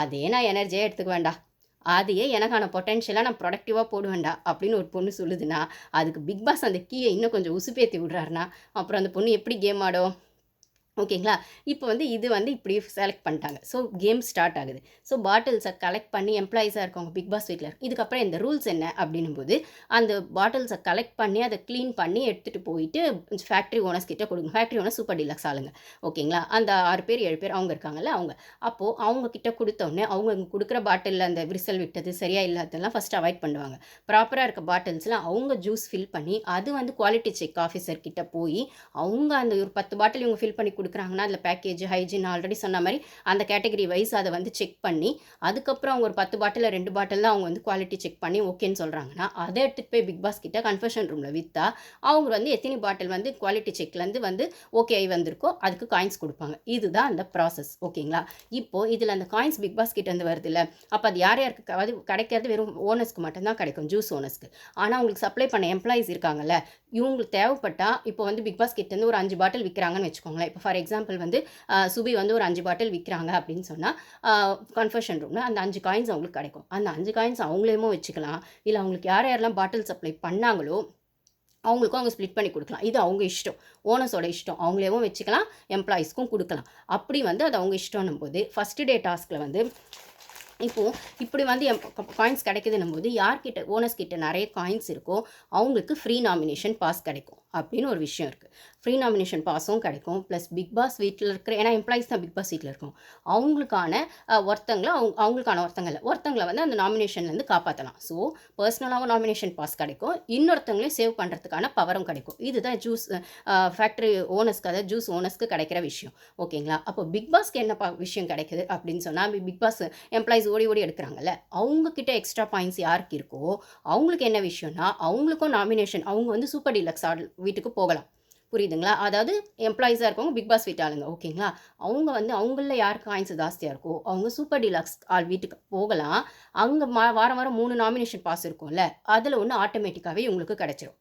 அதே நான் எனர்ஜியாக எடுத்துக்க வேண்டாம். அதையே எனக்கான பொட்டென்ஷியலாக நான் ப்ரொடக்டிவாக போடுவேண்டா அப்படின்னு ஒரு பொண்ணு சொல்லுதுன்னா அதுக்கு பிக் பாஸ் அந்த கீயை இன்னும் கொஞ்சம் உசுப்பேற்றி விடுறாருனா அப்புறம் அந்த பொண்ணு எப்படி கேம் ஆடும்? ஓகேங்களா? இப்போ வந்து இது வந்து இப்படி செலக்ட் பண்ணிட்டாங்க. ஸோ கேம் ஸ்டார்ட் ஆகுது. ஸோ பாட்டில்ஸை கலெக்ட் பண்ணி எம்ப்ளாயீஸாக இருக்கவங்க பிக் பாஸ் வீட்டில் இதுக்கப்புறம் இந்த ரூல்ஸ் என்ன அப்படின்னும் போது அந்த பாட்டில்ஸை கலெக்ட் பண்ணி அதை க்ளீன் பண்ணி எடுத்துகிட்டு போயிட்டு ஃபேக்ட்ரி ஓனர்ஸ் கிட்டே கொடுங்க. ஃபேக்ட்ரி ஓனர் சூப்பர் டீலக்ஸ் ஆளுங்க. ஓகேங்களா? அந்த ஆறு பேர் ஏழு பேர் அவங்க இருக்காங்கல்ல அவங்க. அப்போது அவங்க கிட்ட கொடுத்தோடனே அவங்க கொடுக்குற பாட்டிலில் அந்த விரிசல் விட்டது சரியாக இல்லாததெல்லாம் ஃபஸ்ட் அவாய்ட் பண்ணுவாங்க. ப்ராப்பராக இருக்க பாட்டில்ஸ்லாம் அவங்க ஜூஸ் ஃபில் பண்ணி அது வந்து குவாலிட்டி செக் ஆஃபீஸர் கிட்ட போய் அவங்க அந்த ஒரு பத்து பாட்டில் இவங்க ஃபில் பண்ணி கொடுக்குறாங்கன்னா அதில் பேக்கேஜ் ஹைஜின் ஆல்ரெடி சொன்ன மாதிரி அந்த கேட்டகரி வைஸ் அதை வந்து செக் பண்ணி அதுக்கப்புறம் அவங்க ஒரு பத்து பாட்டில் ரெண்டு பாட்டில் தான் அவங்க வந்து குவாலிட்டி செக் பண்ணி ஓகேன்னு சொல்கிறாங்கன்னா அதை எடுத்துகிட்டு போய் பிக் பாஸ் கிட்ட கன்ஃபர்ஷன் ரூமில் விற்றா அவங்க வந்து எத்தனை பாட்டில் வந்து குவாலிட்டி செக்லேருந்து வந்து ஓகே ஆகி வந்திருக்கோ அதுக்கு காயின்ஸ் கொடுப்பாங்க. இதுதான் அந்த ப்ராசஸ் ஓகேங்களா இப்போது இதில் அந்த காயின்ஸ் பிக் பாஸ் கிட்ட வந்து வருது இல்லை அப்போ அது யார் யாருக்கு அது கிடைக்கிறது வெறும் ஓனர்ஸ்க்கு மட்டும்தான் கிடைக்கும் ஜூஸ் ஓனர்ஸ்க்கு ஆனால் அவங்களுக்கு சப்ளை பண்ண எம்ப்ளாயிஸ் இருக்காங்கல்ல இவங்களுக்கு தேவைப்பட்டால் இப்போ வந்து பிக் பாஸ் கிட்டேருந்து ஒரு அஞ்சு பாட்டில் விற்கிறாங்கன்னு வச்சுக்கோங்களேன். இப்போ ஃபார் எக்ஸாம்பிள் வந்து சுபி வந்து ஒரு அஞ்சு பாட்டில் விற்கிறாங்க அப்படின்னு சொன்னால் கன்ஃபர்ஷன் ரூமில் அந்த அஞ்சு காயின்ஸ் அவங்களுக்கு கிடைக்கும். அந்த அஞ்சு காயின்ஸ் அவங்களேமோ வச்சுக்கலாம். இல்லை அவங்களுக்கு யார் யாரெல்லாம் பாட்டில் சப்ளை பண்ணாங்களோ அவங்களுக்கும் அவங்க ஸ்ப்ளிட் பண்ணி கொடுக்கலாம். இது அவங்க இஷ்டம். ஓனர்ஸோட இஷ்டம். அவங்களேவும் வச்சுக்கலாம். எம்ப்ளாயீஸ்க்கும் கொடுக்கலாம். அப்படி வந்து அது அவங்க இஷ்டம்னும் போது ஃபஸ்ட்டு டே டாஸ்கில் வந்து இப்போது இப்படி வந்து எம் காயின்ஸ் கிடைக்குதுன்னும் போது யார்கிட்ட ஓனர்ஸ் கிட்ட நிறைய காயின்ஸ் இருக்கோ அவங்களுக்கு ஃப்ரீ நாமினேஷன் பாஸ் கிடைக்கும். அப்படின்னு ஒரு விஷயம் இருக்குது ஃப்ரீ நாமினேஷன் பாஸும் கிடைக்கும். ப்ளஸ் பிக் பாஸ் வீட்டில் இருக்கிற ஏன்னா எம்ப்ளாயிஸ் தான் பிக் பாஸ் வீட்டில் இருக்கும் அவங்களுக்கான ஒருத்தங்களை அவங்க அவங்களுக்கான ஒருத்தங்களை ஒருத்தங்களை வந்து அந்த நாமினேஷன்லேருந்து காப்பாற்றலாம் ஸோ பர்சனலாகவும் நாமினேஷன் பாஸ் கிடைக்கும். இன்னொருத்தங்களையும் சேவ் பண்ணுறதுக்கான பவரும் கிடைக்கும். இதுதான் ஜூஸ் ஃபேக்ட்ரி ஓனர்ஸ்க்கு அதாவது ஜூஸ் ஓனர்ஸ்க்கு கிடைக்கிற விஷயம். ஓகேங்களா அப்போ பிக் பாஸ்க்கு என்ன விஷயம் கிடைக்குது அப்படின்னு சொன்னால் பிக் பாஸ் எம்ப்ளாயிஸ் ஓடி ஓடி எடுக்கிறாங்கல்ல அவங்கக்கிட்ட எக்ஸ்ட்ரா பாயிண்ட்ஸ் யாருக்கு இருக்கோ அவங்களுக்கு என்ன விஷயம்னா அவங்களுக்கும் நாமினேஷன் அவங்க வந்து சூப்பர் டீலக்ஸ் ஆடல் வீட்டுக்கு போகலாம். புரியுதுங்களா? அதாவது எம்ப்ளாயீஸாக இருக்கவங்க பிக் பாஸ் வீட்டு ஆளுங்க ஓகேங்களா? அவங்க வந்து அவங்களில் யார் காயின்ஸ் ஜாஸ்தியாக இருக்கோ அவங்க சூப்பர் டீலக்ஸ் ஆள் வீட்டுக்கு போகலாம். அங்கே மா வாரம் வாரம் மூணு நாமினேஷன் பாஸ் இருக்கும்ல அதில் ஒன்று ஆட்டோமேட்டிக்காகவே உங்களுக்கு கிடச்சிரும்.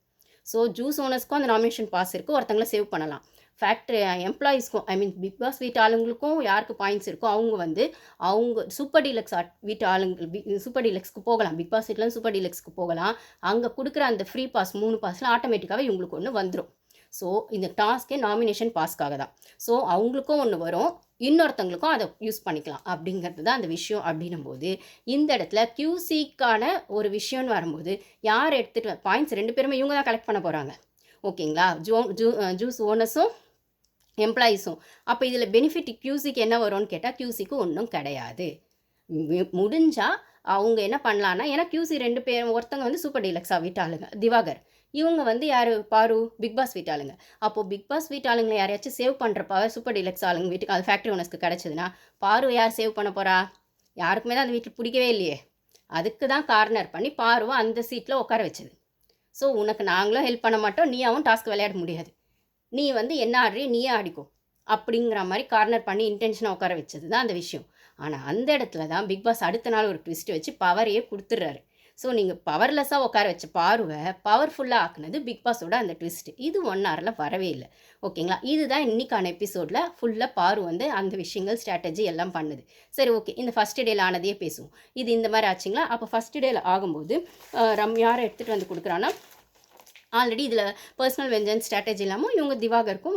ஸோ ஜூஸ் ஓனர்ஸ்க்கும் அந்த நாமினேஷன் பாஸ் இருக்குது ஒருத்தங்களை சேவ் பண்ணலாம். ஃபேக்ட்ரி எம்ப்ளாயீஸ்க்கும் ஐ மீன் பிக் பாஸ் வீட்டு ஆளுங்களுக்கும் யாருக்கு பாயிண்ட்ஸ் இருக்கோ அவங்க வந்து அவங்க சூப்பர் டீலக்ஸ் வீட்டு ஆளுங்க சூப்பர் டீலக்ஸ்க்கு போகலாம். பிக் பாஸ் வீட்டில் சூப்பர் டீலக்ஸ்க்கு போகலாம். அங்கே கொடுக்குற அந்த ஃப்ரீ பாஸ் மூணு பாஸில் ஆட்டோமேட்டிக்காகவே இவங்களுக்கு ஒன்று வந்துடும் ஸோ இந்த டாஸ்க்கே நாமினேஷன் பாஸ்க்காக தான். ஸோ அவங்களுக்கும் ஒன்று வரும். இன்னொருத்தவங்களுக்கும் அதை யூஸ் பண்ணிக்கலாம். அப்படிங்கிறது தான் அந்த விஷயம் அப்படின்னும் போது இந்த இடத்துல கியூசிக்கான ஒரு விஷயம்னு வரும்போது யார் எடுத்துகிட்டு பாயிண்ட்ஸ் ரெண்டு பேருமே இவங்க தான் கலெக்ட் பண்ண போகிறாங்க ஓகேங்களா ஜூ ஜூ ஜூஸ் ஓனர்ஸும் எம்ப்ளாயீஸும். அப்போ இதில் பெனிஃபிட் கியூசிக்கு என்ன வரும்னு கேட்டால் கியூசிக்கு ஒன்றும் கிடையாது. முடிஞ்சால் அவங்க என்ன பண்ணலான்னா ஏன்னா கியூசி ரெண்டு பேர் ஒருத்தங்க வந்து சூப்பர் டீலக்ஸாக வீட்டாளுங்க திவாகர். இவங்க வந்து யார்? பாரு பிக் பாஸ் வீட்டாளுங்க அப்போது பிக் பாஸ் வீட்டாளுங்களை யாரையாச்சும் சேவ் பண்ணுறப்ப சூப்பர் டீலக்ஸ் ஆளுங்க வீட்டுக்கு அது ஃபேக்ட்ரி ஓனர்ஸ்க்கு கிடச்சதுன்னா பாரு யார் சேவ் பண்ண போகிறா யாருக்குமே தான் அந்த வீட்டில் பிடிக்கவே இல்லையே. அதுக்கு தான் கார்னர் பண்ணி பாருவை அந்த சீட்டில் உட்கார வச்சது. ஸோ உனக்கு நாங்களும் ஹெல்ப் பண்ண மாட்டோம் நீயாவும் டாஸ்க் விளையாட முடியாது. நீ வந்து என்ன ஆடுறி நீயே ஆடிக்கோ. அப்படிங்கிற மாதிரி கார்னர் பண்ணி இன்டென்ஷனாக உட்கார வச்சது தான் அந்த விஷயம். ஆனால் அந்த இடத்துல தான் பிக் பாஸ் அடுத்த நாள் ஒரு ட்விஸ்ட் வச்சு பவரையே கொடுத்துட்றாரு. ஸோ நீங்கள் பவர்லெஸ்ஸாக உட்கார வச்ச பார்வை பவர்ஃபுல்லாக ஆக்குனது பிக் பாஸோட அந்த ட்விஸ்ட் இது ஒன் ஹவரில் வரவே இல்லை. ஓகேங்களா இதுதான் இன்னைக்கான எபிசோடில் ஃபுல்லாக பாரு வந்து அந்த விஷயங்கள் ஸ்ட்ராட்டஜி எல்லாம் பண்ணுது. சரி ஓகே இந்த ஃபஸ்ட் டேல ஆனதையே பேசுவோம். இது இந்த மாதிரி ஆச்சுங்களா? அப்போ ஃபஸ்ட் டேல ஆகும்போது ரம் யாரை எடுத்துகிட்டு வந்து கொடுக்குறான்னா ஆல்ரெடி இதில் பர்சனல் வெஞ்சன்ஸ் ஸ்ட்ராட்டஜி இல்லாமல் இவங்க திவாகருக்கும்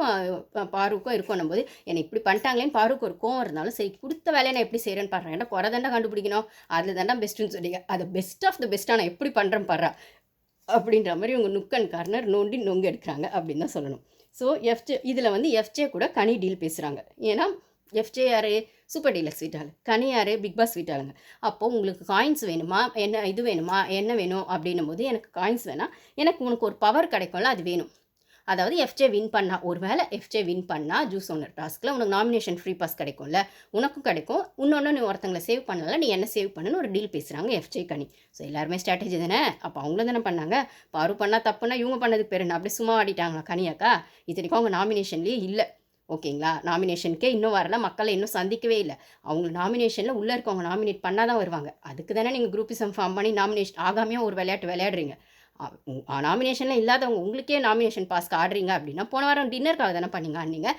பாருக்கும் இருக்கணும் போது என்னை இப்படி பண்ணிட்டாங்களேன்னு பாருக்கு ஒரு கோவம் இருந்தாலும் சரி கொடுத்த வேலையை நான் எப்படி செய்கிறேன்னு பாடுறேன் ஏன்னா குறை தாண்டா கண்டுபிடிக்கணும்? அதில் தாண்டா பெஸ்ட்டுன்னு சொல்லிங்க அதை பெஸ்ட் ஆஃப் த பெஸ்ட்டாக நான் எப்படி பண்ணுறேன் பாடுறா அப்படின்ற மாதிரி இவங்க நுக்கன் கார்னர் நோண்டி நொங்கு எடுக்கிறாங்க அப்படின்னு தான் சொல்லணும். ஸோ எஃப்ஜே இதில் வந்து எஃப்ஜே கூட கனி டீல் பேசுகிறாங்க ஏன்னா எஃப்ஜே யார்? சூப்பர் டீலக்ஸ் வீட்டாள். கனியார் பிக் பாஸ் வீட்டாளுங்க. அப்போது உங்களுக்கு காயின்ஸ் வேணுமா? என்ன இது வேணுமா? என்ன வேணும்? அப்படின்னும் போது எனக்கு காயின்ஸ் வேணாம் எனக்கு உனக்கு ஒரு பவர் கிடைக்கும்ல அது வேணும். அதாவது எஃப்ஜே வின் பண்ணா ஒருவேளை எஃப்ஜே வின் பண்ணால் ஜூஸ் ஓனர் டாஸ்க்கில் உனக்கு நாமினேஷன் ஃப்ரீ பாஸ் கிடைக்கும்ல. உனக்கும் கிடைக்கும். இன்னொன்று நீ ஒருத்தங்களை சேவ் பண்ணல நீ என்ன சேவ் பண்ணுன்னு ஒரு டீல் பேசுகிறாங்க எஃப்ஜே கனி. ஸோ எல்லாருமே ஸ்ட்ராட்டஜி தானே? அப்போ அவங்களும் தானே பண்ணாங்க. பாரு பண்ணால் தப்புனா இவங்க பண்ணதுக்கு பேர் என்ன? அப்படியே சும்மா ஆடிட்டாங்களா கனியாக்கா இத்தனைக்கும் அவங்க நாமினேஷன்லேயே இல்லை. ஓகேங்களா? நாமினேஷனுக்கே இன்னும் வரல. மக்களை இன்னும் சந்திக்கவே இல்லை. அவங்க நாமினேஷனில் உள்ளே இருக்கவங்க நாமினேட் பண்ணால் தான் வருவாங்க. அதுக்கு தானே நீங்கள் குரூப்பிசம் ஃபார்ம் பண்ணி நாமினேஷன் ஆகாமையாக ஒரு விளையாட்டு விளையாடுறீங்க. நாமினேஷனில் இல்லாதவங்க உங்களுக்கே நாமினேஷன் பாஸ்க்கு ஆடுறீங்க அப்படின்னா போன வாரம் டின்னருக்காக தானே பண்ணீங்க நீங்கள்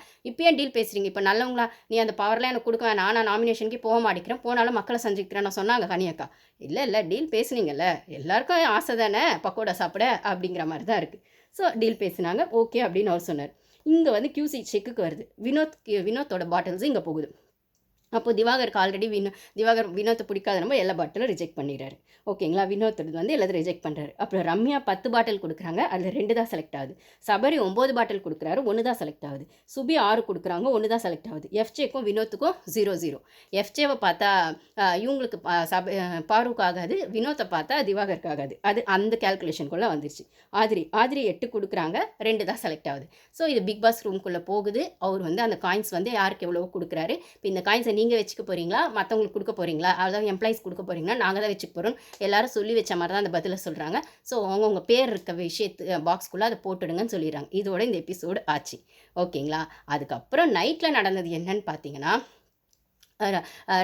ஏன் டீல் பேசுகிறீங்க இப்போ நல்லவங்களா நீ அந்த பவர்லாம் எனக்கு கொடுக்க வேணாம். நான் நாமினேஷனுக்கே போக மாட்டேங்கிறேன். போனாலும் மக்களை சந்திக்கிறேன் நான் சொன்னாங்க கனியக்கா இல்லை இல்லை டீல் பேசுனீங்கல்ல. எல்லாருக்கும் ஆசை தானே. பக்கோடா சாப்பிட அப்படிங்கிற மாதிரி தான் இருக்குது ஸோ டீல் பேசுனாங்க. ஓகே அப்படின்னு அவர் சொன்னார். இங்கே வந்து கியூசி செக்குக்கு வருது. வினோத் வினோத்தோட பாட்டில்ஸ் இங்கே போகுது. அப்போ திவாகருக்கு ஆல்ரெடி வினோ திவாகர் வினோத்தை பிடிக்காத நம்ம எல்லா பாட்டிலும் ரிஜெக்ட் பண்ணிடுறாரு. ஓகேங்களா வினோத்தோடது வந்து எல்லாத்தையும் ரிஜெக்ட் பண்ணுறாரு அப்புறம் ரம்யா பத்து பாட்டில் கொடுக்குறாங்க. அதில் ரெண்டு தான் செலக்ட் ஆகுது. சபரி ஒம்பது பாட்டில் கொடுக்குறாரு. ஒன்று தான் செலக்ட் ஆகுது. சுபி ஆறு கொடுக்குறாங்க. ஒன்று தான் செலக்ட் ஆகுது. எஃப்ஜேக்கும் வினோத்துக்கும் ஜீரோ ஜீரோ எஃப்ஜேவை பார்த்தா இவங்களுக்கு பா- சப பாருக்கு ஆகாது. வினோத்தை பார்த்தா திவாகருக்கு ஆகாது. அது அந்த கேல்குலேஷனுக்குள்ளே வந்துருச்சு. ஆதிரி ஆதிரி எட்டு கொடுக்குறாங்க. ரெண்டு தான் செலக்ட் ஆகுது. ஸோ இது பிக் பாஸ் ரூம்குள்ளே போகுது. அவர் வந்து அந்த காயின்ஸ் வந்து யாருக்கு எவ்வளோ கொடுக்குறாரு. இப்போ இந்த காயின்ஸை நீங்கள் வச்சுக்க போகிறீங்களா மற்றவங்களுக்கு கொடுக்க போகிறீங்களா அதாவது எம்ப்ளாயிஸ் கொடுக்க போகிறீங்களா நாங்கள் தான் வச்சுக்க போகிறோம் எல்லாரும் சொல்லி வச்ச மாதிரி தான் அந்த பதிலை சொல்கிறாங்க ஸோ அவங்கவுங்க பேர் இருக்க விஷயத்து பாக்ஸ்குள்ளே அதை போட்டுடுங்கன்னு சொல்லிடுறாங்க. இதோட இந்த எபிசோடு ஆச்சு. ஓகேங்களா அதுக்கப்புறம் நைட்டில் நடந்தது என்னன்னு பார்த்தீங்கன்னா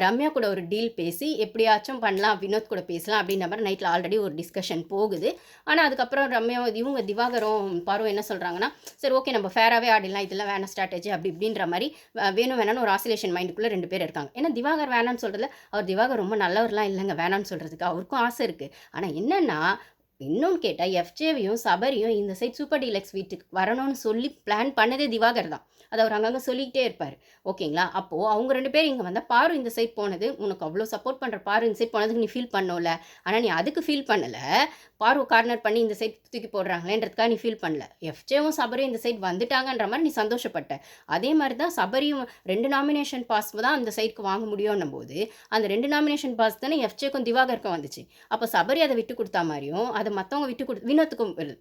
ரம்யா கூட ஒரு டீல் பேசி எப்படியாச்சும் பண்ணலாம் வினோத் கூட பேசலாம் அப்படின்ற மாதிரி நைட்டில் ஆல்ரெடி ஒரு டிஸ்கஷன் போகுது. ஆனால் அதுக்கப்புறம் ரம்யா இவங்க திவாகரும் பார்வம் என்ன சொல்கிறாங்கன்னா சரி ஓகே நம்ம ஃபேராகவே ஆடிடலாம் இதெல்லாம் வேணாம் ஸ்ட்ராட்டஜி அப்படி இப்படின்ற மாதிரி வேணும் வேணாம்னு ஒரு ஆசிலேஷன் மைண்டுக்குள்ளே ரெண்டு பேர் இருக்காங்க. ஏன்னா திவாகர் வேணான்னு சொல்கிறதுல அவர் திவாகர் ரொம்ப நல்லவர்லாம் இல்லைங்க வேணான்னு சொல்கிறதுக்கு அவருக்கும் ஆசை இருக்குது ஆனால் என்னென்னா இன்னொன்று கேட்டால் எஃப்ஜேவையும் சபரியும் இந்த சைட் சூப்பர் டீலக்ஸ் வீட்டுக்கு வரணும்னு சொல்லி பிளான் பண்ணதே திவாகர் தான். அதை அவர் அங்கங்கே சொல்லிக்கிட்டே இருப்பார். ஓகேங்களா? அப்போது அவங்க ரெண்டு பேரும் இங்கே வந்தால் பாரு இந்த சைட் போனது உனக்கு அவ்வளோ சப்போர்ட் பண்ணுற பாரு இந்த சைட் போனதுக்கு நீ ஃபீல் பண்ணல. ஆனால் நீ அதுக்கு ஃபீல் பண்ணலை. பாரு கார்னர் பண்ணி இந்த சைட் தூக்கி போடுறாங்களேன்றதுக்காக நீ ஃபீல் பண்ணல. எஃப்ஜேவும் சபரியும் இந்த சைட் வந்துட்டாங்கன்ற மாதிரி நீ சந்தோஷப்பட்ட. அதே மாதிரி தான் சபரியும் ரெண்டு நாமினேஷன் பாஸ் தான் அந்த சைட்க்கு வாங்க முடியும்னும் போது அந்த ரெண்டு நாமினேஷன் பாஸ் தானே எஃப்ஜேக்கும் திவாகருக்கும் வந்துச்சு. அப்போ சபரி அதை விட்டு கொடுத்தா மாதிரியும் அதை மற்றவங்க விட்டு கொடு வினோத்துக்கும் வருது.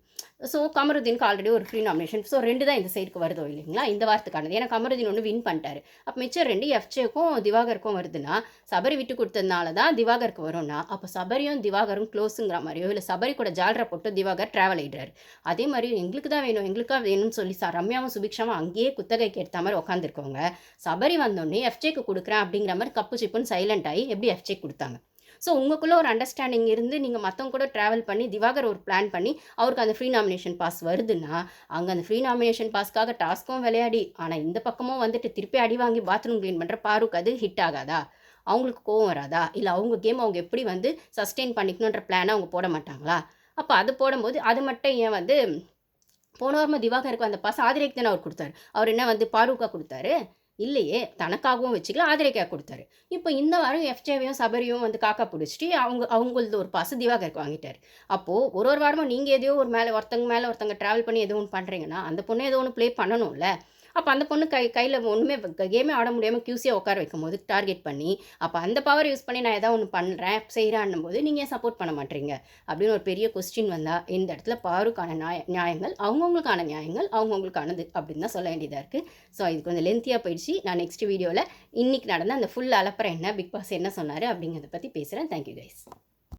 ஸோ கமருதீனுக்கு ஆல்ரெடி ஒரு ஃப்ரீ நாமினேஷன் ஸோ ரெண்டு தான் இந்த சைடுக்கு வருதோ இல்லைங்களா? இந்த வாரத்துக்கானது ஏன்னா கமருதீன் ஒன்று வின் பண்ணிட்டாரு. அப்போ மிச்சம் ரெண்டு எஃப்ஜேக்கும் திவாகருக்கும் வருதுன்னா சபரி விட்டு கொடுத்ததுனால தான் திவாகருக்கு வரும்னா அப்போ சபரியும் திவாகரும் க்ளோஸுங்கிற மாதிரியோ இல்லை சபரி கூட ஜால்ரா போட்டு திவாகர் ட்ராவல் ஆகிடுறாரு அதே மாதிரி எங்களுக்கு தான் வேணும் எங்களுக்காக வேணும்னு சொல்லி சா ரம்யாவும் சுபிக்ஷாவும் அங்கேயே குத்தகைக்கு எடுத்த மாதிரி உட்காந்துருக்கோங்க சபரி வந்தோடனே எஃப்ஜேக்கு கொடுக்குறேன் அப்படிங்கிற மாதிரி கப்பு சிப்புன்னு சைலண்ட் ஆகி எப்படி எஃப்ஜே கொடுத்தாங்க? ஸோ உங்களுக்குள்ளே ஒரு அண்டர்ஸ்டாண்டிங் இருந்து நீங்கள் மற்றவங்க கூட ட்ராவல் பண்ணி திவாகர் ஒரு பிளான் பண்ணி அவருக்கு அந்த ஃப்ரீ நாமினேஷன் பாஸ் வருதுன்னா அங்கே அந்த ஃப்ரீ நாமினேஷன் பாஸ்க்காக டாஸ்க்கும் விளையாடி ஆனால் இந்த பக்கமும் வந்துட்டு திருப்பி அடி வாங்கி பாத்ரூம் க்ளீன் பண்ணுற பாருக்கு அது ஹிட் ஆகாதா? அவங்களுக்கு கோவம் வராதா? இல்லை அவங்க கேம் அவங்க எப்படி வந்து சஸ்டெயின் பண்ணிக்கணுன்ற பிளானை அவங்க போட மாட்டாங்களா? அப்போ அது போடும்போது அது மட்டும் ஏன் வந்து போன வாரமாக திவாகருக்கு அந்த பாஸ் ஆதிரைக்கு தானே அவர் கொடுத்தாரு. அவர் என்ன வந்து பாருக்கா கொடுத்தாரு? இல்லையே தனக்காகவும் வச்சுக்கல ஆதிரைக்கா கொடுத்தாரு. இப்போ இந்த வாரம் எஃப்ஜேவையும் சபரியும் வந்து காக்கா பிடிச்சிட்டு அவங்க அவங்களது ஒரு பசு திவாகருக்கு வாங்கிட்டார். அப்போது ஒரு ஒரு வாரமும் நீங்கள் எதையோ ஒரு மேலே ஒருத்தங்க மேலே ஒருத்தங்க ட்ராவல் பண்ணி எதுவும் ஒன்று பண்ணுறீங்கன்னா அந்த பொண்ணு ஏதோ ஒன்று ப்ளே பண்ணணும்ல. அப்போ அந்த பொண்ணு கை கையில் ஒன்றுமே கேமே ஆட முடியாமல் கியூசியாக உட்கார வைக்கும் போது டார்கெட் பண்ணி அப்போ அந்த பவர் யூஸ் பண்ணி நான் ஏதாவது ஒன்று பண்ணுறேன் செய்கிறான்னும் போது நீங்கள் ஏன் சப்போர்ட் பண்ண மாட்டீங்க? அப்படின்னு ஒரு பெரிய கொஸ்டின் வந்தால் இந்த இடத்துல பாருக்கான நியாய நியாயங்கள் அவங்கவுங்களுக்கான நியாயங்கள் அவங்கவுங்களுக்கானது அப்படின்னு தான் சொல்ல வேண்டியதாக இருக்குது ஸோ இது கொஞ்சம் லென்த்தியாக போயிடுச்சு. நான் நெக்ஸ்ட் வீடியோவில் இன்றைக்கி நடந்த அந்த ஃபுல் அலப்பறை என்ன பிக் பாஸ் என்ன சொன்னார் அப்படிங்கிறத பற்றி பேசுகிறேன் தேங்க்யூ கைஸ்